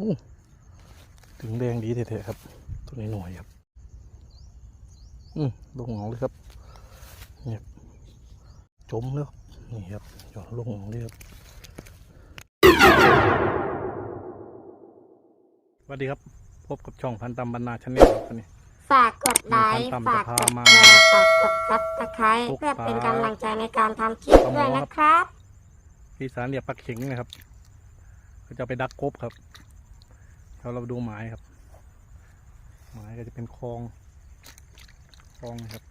อู้ถึงแดงดีแท้ๆครับ ตัวนี้หน่อยครับ อืมลงหนองเลยครับเนี่ยจมแล้วครับนี่ครับหย่อนลงหนองเลยครับสวัสดีครับ พบกับช่องพันตำบรรณาชาแนลครับวันนี้ฝากกดไลค์มีความฝากกดตามมาแชร์ฝากกดซับสไครต์พวกเพื่อเป็นฟ้ากำลังใจในการทำคลิปประมงด้วยนะครับ ที่สารเรียกปลาเข็งนะครับ ก็จะเอาไปดักกบครับ เราเราดูหมายครับ หมายก็จะเป็นคลองคลองครับ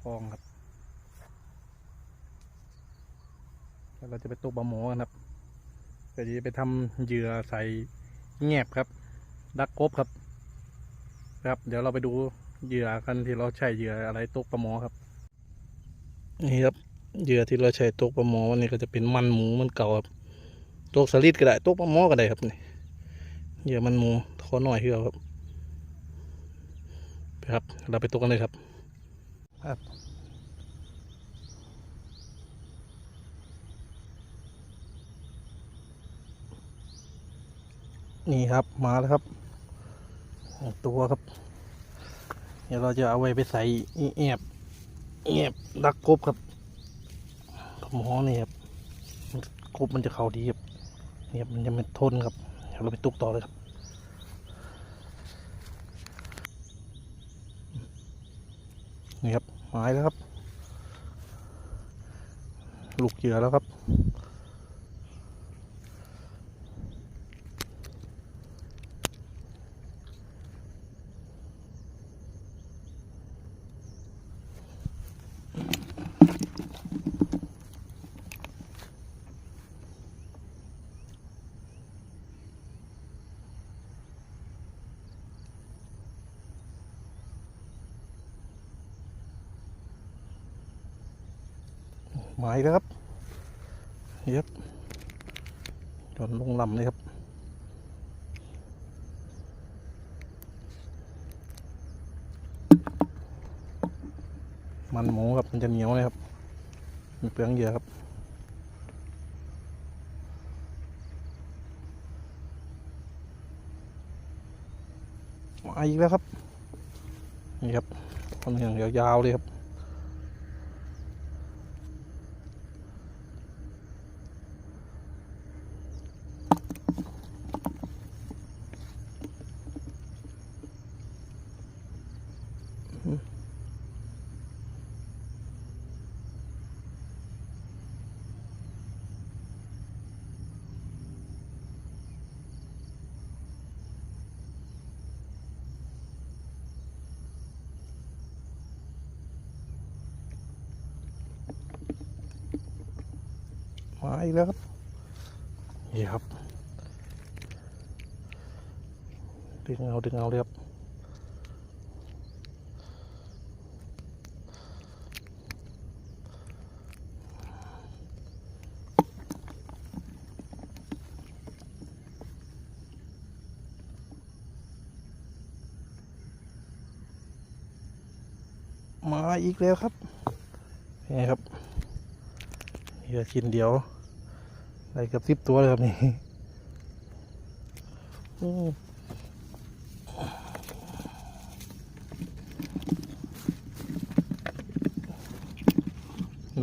คลองครับแล้วเราจะไปตกปลาหมอกันครับก็จะไปทำเหยื่อใส่แงบครับ ดักกบครับครับ เดี๋ยวเราไปดูเหยื่อกันที่เราใช้เหยื่ออะไรตกปลาหมอครับ นี่ครับเหยื่อที่เราใช้ตกปลาหมอวันนี้ก็จะเป็นมันหมูมันเก่าครับ ตกสลิดก็ได้ตกปลาหม้อก็ได้ครับนี่เหยื่อมันมูทอหน่อยคือเอครับครับ เราไปตกกันเลยครับ ครับนี่ครับมาแล้วครับ ตัวครับ เดี๋ยวเราจะเอาไว้ไปใส่แอบแอบดักกบครับหมอนี่ครับกบมันจะเข้าดีครับ เนี่ยมันจะไม่ทนครับเดี๋ยวเราไปตุกต่อเลยครับนี่ครับหายแล้วครับ ลูกเหยื่อแล้วครับ หมายแล้วครับนี่ครับจนลงลำเลยครับมันหมูครับมันจะเหนียวเลยครับ มีเปลืองเยอะครับ มาอีกแล้วครับ นี่ครับคนอย่างยาวๆเลยครับ มาอีกแล้วครับนี่ครับ ดึงเอาดึงเอาเลยครับมาอีกแล้วครับ นี่ครับเหยื่อชิ้นเดียว ได้เกือบสิบตัวเลยครับนี่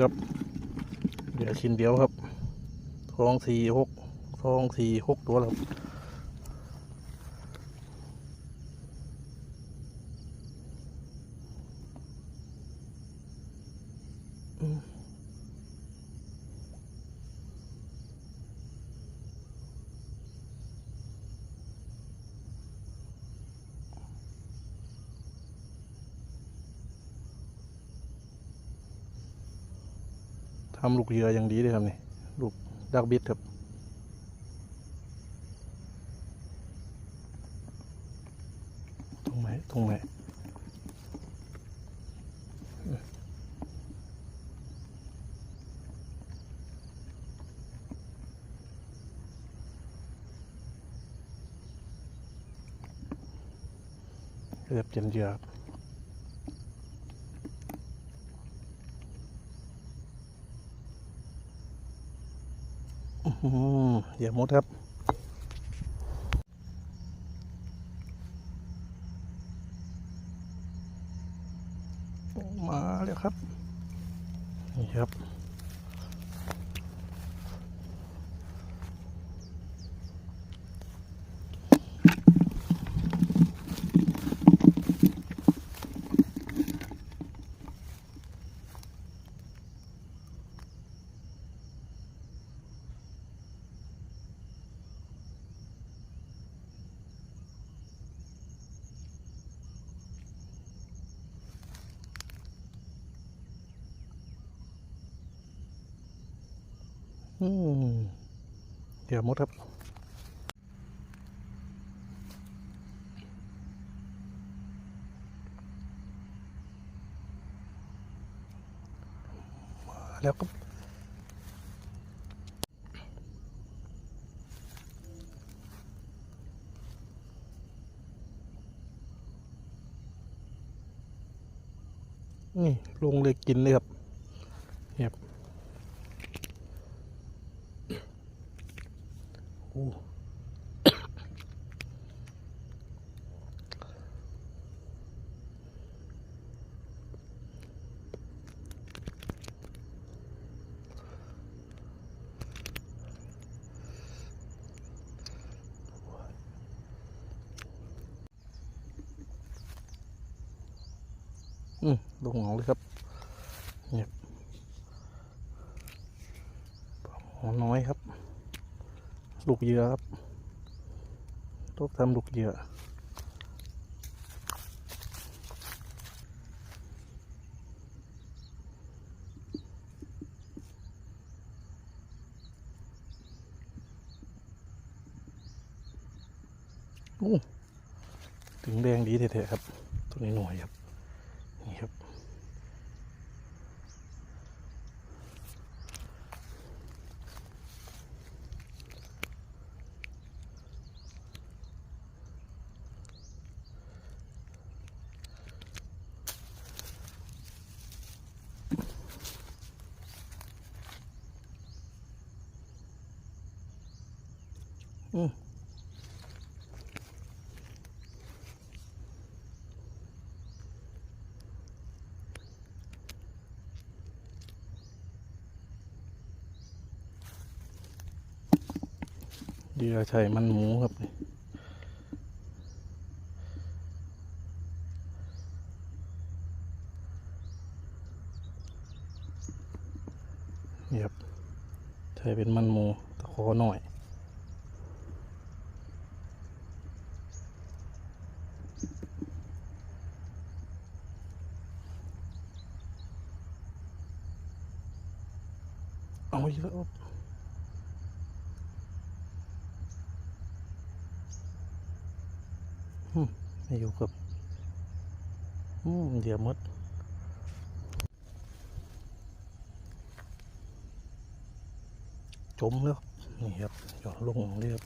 ครับเหลือชิ้นเดียวครับทองสี่หกทองสี่หกตัวแล้ว ทำลูกเหยื่ออย่างดีเลยครับนี่ลูกดักบิดครับตรงไหนตรงไหนเรียบเจนเหยื่อครับ อื้อหือ เหยียบมดครับมาแล้วครับ นี่ครับ เดี๋ยวมดครับมาแล้วครับนี่ลงเลยกินเลยครับเงียบโอืมลงเหงาเลยครับเงียหอน้อยครับ ลูกเยื่อครับต้องทำลูกเยื่อโอ้ถึงแดงดีแท้ๆครับ ตัวนี้หน่อยครับ นี่ครับ เหยื่อใช่มันหมูครับนี่ครับใช่เป็นมันหมูตะขอหน่อย เอาอีกแล้วอืมไม่อยู่กับอืมเดี๋ยวหมดจมแล้วนี่ครับหย่อนลงเรียบ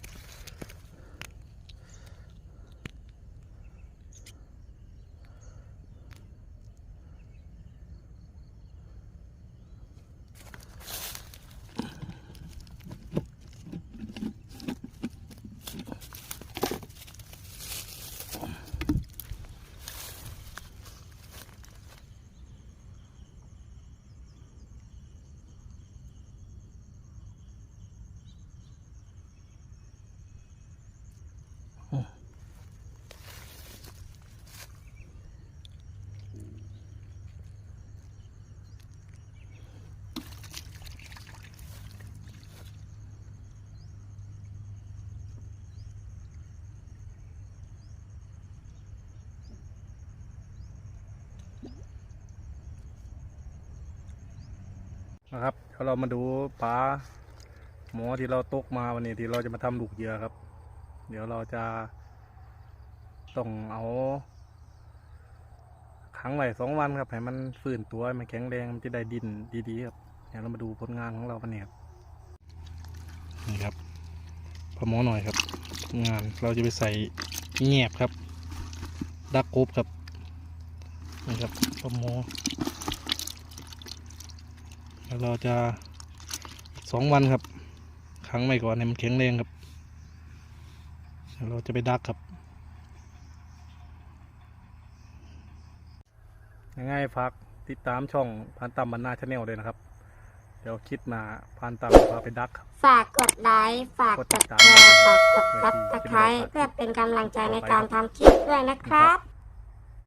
นะครับเดี๋ยวเรามาดูปลาหมอที่เราตกมาวันนี้ที่เราจะมาทำลูกเยือครับ เดี๋ยวเราจะต้องเอาขังไว้สองวันครับให้มันฟื้นตัวให้มันแข็งแรงมันจะได้ดินดีๆครับเดี๋ยวเรามาดูผลงานของเราวันนี้ครับนี่ครับพอหมอหน่อยครับ งานเราจะไปใส่แงบครับ ดักกบครับนี่ครับพอหมอ แล้วเราจะสองวันครับขังไว้ก่อนให้มันแข็งแรงครับเดี๋ยวเราจะไปดักครับยังไงฝากติดตามช่องพานตำบรรณาชาแนลด้วยนะครับ เดี๋ยวคิดมาพานตำพาไปดักครับ ฝากกดไลค์ ฝากกดแชร์ ฝากกดซับสไครต์เพื่อเป็นกำลังใจในการทำคลิปด้วยนะครับ